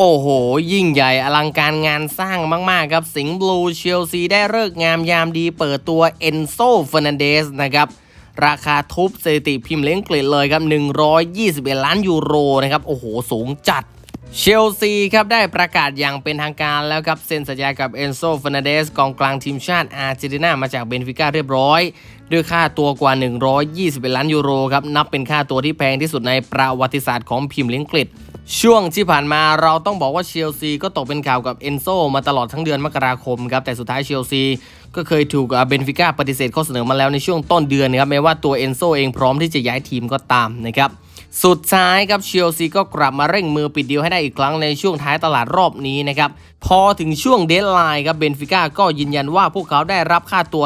โอ้โห ยิ่งใหญ่อลังการงานสร้างมาก ๆ ครับ สิงห์บลูเชลซีได้เลิกงามยามดีเปิดตัวเอนโซเฟอร์นันเดสนะครับราคาทุบสถิติพิมพ์เล้งเกรดเลยครับ 121 ล้านยูโรนะครับ โอ้โห สูงจัด เชลซีครับได้ประกาศอย่างเป็นทางการแล้วครับ เซ็นสัญญากับเอนโซเฟอร์นันเดสกองกลางทีมชาติอาร์เจนตินามาจากเบนฟิก้าเรียบร้อย ด้วยค่าตัวกว่า 121 ล้านยูโรครับ นับเป็นค่าตัวที่แพงที่สุดในประวัติศาสตร์ของพิมพ์เล้งเกรด ช่วงที่ผ่านมาเราต้องบอกว่าเชลซีก็ตกเป็นข่าวกับเอนโซมาตลอดทั้งเดือนมกราคมครับแต่สุดท้ายเชลซีก็เคยถูกเบนฟิก้าปฏิเสธข้อเสนอมาแล้วในช่วงต้นเดือนนะครับแม้ว่าตัวเอนโซเองพร้อมที่จะย้ายทีมก็ตามนะครับสุดท้ายครับเชลซีก็กลับมาเร่งมือปิดดีลให้ได้อีกครั้งในช่วงท้ายตลาดรอบนี้นะครับพอถึงช่วงเดดไลน์ครับเบนฟิก้าก็ยืนยันว่าพวกเขาได้รับค่าตัว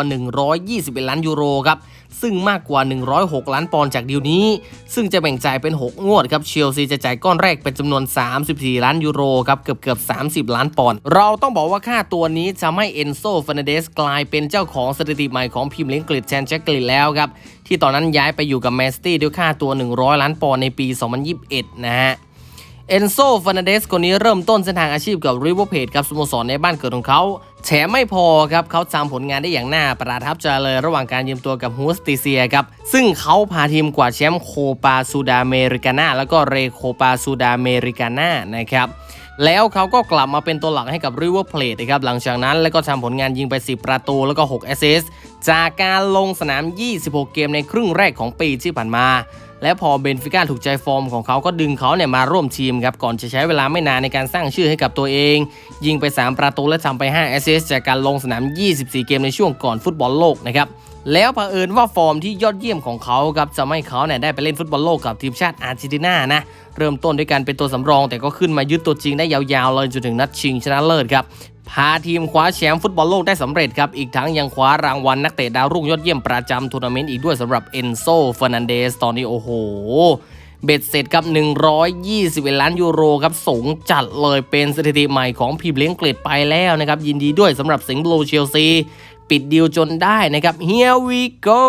121 ล้านยูโรครับ ซึ่งมากกว่า 106 ล้านปอนด์จากดีลนี้ ซึ่งจะแบ่งจ่ายเป็น 6 งวดครับเชลซีจะจ่ายก้อนแรกเป็นจำนวน 34 ล้านยูโรครับเกือบเกือบ30 ล้านปอนด์เราต้องบอกว่าค่าตัวนี้จะไม่เอนโซฟานเดสกลายเป็นเจ้าของสถิติใหม่ของพิมพ์เล้งกฤษแชนแจ็คกลิดแล้วครับที่ตอนนั้นย้ายไปอยู่กับแมนซิตี้ด้วยค่าตัว 100 ล้านปอนด์ในปี 2021 นะฮะ เอนโซฟานาเดสคนนี้เริ่มต้นเส้นทางอาชีพกับริเวอร์เพจครับสโมสรในบ้านเกิดของเขาแถมไม่พอครับเขาทำผลงานได้อย่างน่าประทับใจเลยระหว่างการยืมตัวกับฮูสติเซียครับ ซึ่งเขาพาทีมกวาดแชมป์โคปาซูดาเมริกาน่าแล้วก็เรโคปาซูดาเมริกาน่านะครับแล้วเขาก็กลับมาเป็นตัวหลักให้กับริเวอร์เพลทนะครับหลังจากนั้นแล้วก็ทำผลงานยิงไป 10 ประตูแล้วก็ 6 แอสซิสต์จากการลงสนาม 26 เกมในครึ่งแรกของปีที่ผ่านมา และพอเบนฟิก้าถูกใจฟอร์มของเขาก็ดึงเขาเนี่ยมาร่วมทีมครับก่อนจะใช้เวลาไม่นานในการสร้างชื่อให้กับตัวเอง ยิงไป 3 ประตูและทำไป5แอสซิสต์จากการลงสนาม 24 เกมในช่วงก่อนฟุตบอลโลกนะครับแล้วเผอิญว่าฟอร์มที่ยอดเยี่ยมของเขาครับจะไม่ให้เขาเนี่ยได้ไปเล่นฟุตบอลโลกกับทีมชาติอาร์เจนตินานะเริ่มต้นด้วยการเป็นตัวสำรอง แต่ก็ขึ้นมายึดตัวจริงได้ยาวๆเลยจนถึงนัดชิงชนะเลิศครับ พาทีมคว้าแชมป์ฟุตบอลโลกได้สำเร็จครับ อีกทั้งยังคว้ารางวัลนักเตะดาวรุ่งยอดเยี่ยมประจำทัวร์นาเมนต์อีกด้วยสำหรับเอนโซเฟอร์นันเดสตอนนี้โอ้โห เบ็ดเสร็จครับ 121 ล้านยูโรครับสูงจัดเลยเป็นสถิติใหม่ของพีมเลี้ยงเกรดไปแล้วนะครับ ยินดีด้วยสำหรับสิงห์บลูเชลซี ปิดดีลจนได้นะครับ here we go